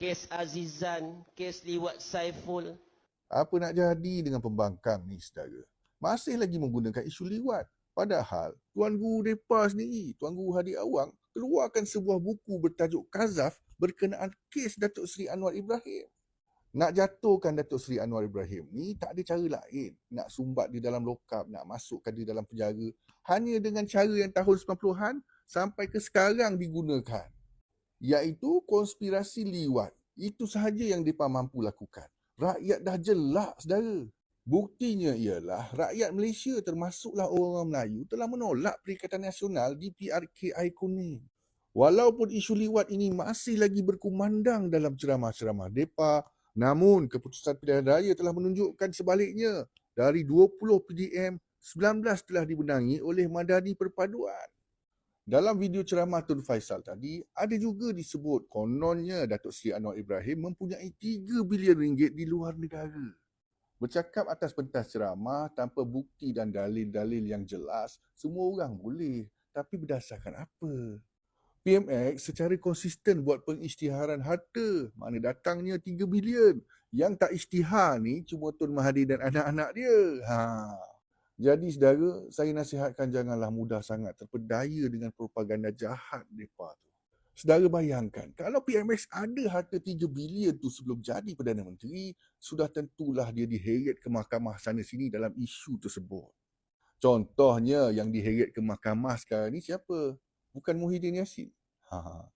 kes Azizan, kes Liwat Saiful. Apa nak jadi dengan pembangkang ni saudara? Masih lagi menggunakan isu liwat. Padahal Tuan Guru mereka sendiri, Tuan Guru Hadi Awang, keluarkan sebuah buku bertajuk Kazaf berkenaan kes Datuk Seri Anwar Ibrahim. Nak jatuhkan Datuk Seri Anwar Ibrahim ni tak ada cara lain. Nak sumbat di dalam lokap, nak masukkan di dalam penjara. Hanya dengan cara yang tahun 90-an sampai ke sekarang digunakan. Iaitu konspirasi liwat. Itu sahaja yang mereka mampu lakukan. Rakyat dah jelak, saudara. Buktinya ialah rakyat Malaysia termasuklah orang Melayu telah menolak Perikatan Nasional di PRKI Kuning. Walaupun isu liwat ini masih lagi berkumandang dalam ceramah-ceramah mereka, namun keputusan pilihan raya telah menunjukkan sebaliknya. Dari 20 PDM, 19 telah dibenangi oleh Madani Perpaduan. Dalam video ceramah Tun Faisal tadi, ada juga disebut kononnya Datuk Seri Anwar Ibrahim mempunyai 3 bilion ringgit di luar negara. Bercakap atas pentas ceramah tanpa bukti dan dalil-dalil yang jelas, semua orang boleh. Tapi berdasarkan apa? PMX secara konsisten buat pengisytiharan harta. Mana datangnya 3 bilion. Yang tak isytihar ni cuma Tun Mahathir dan anak-anak dia. Ha. Jadi saudara, saya nasihatkan janganlah mudah sangat terpedaya dengan propaganda jahat mereka tu. Saudara bayangkan, kalau PMX ada harta 3 bilion tu sebelum jadi Perdana Menteri, sudah tentulah dia diheret ke mahkamah sana sini dalam isu tersebut. Contohnya yang diheret ke mahkamah sekarang ni siapa? Bukan Muhyiddin Yassin. Ha.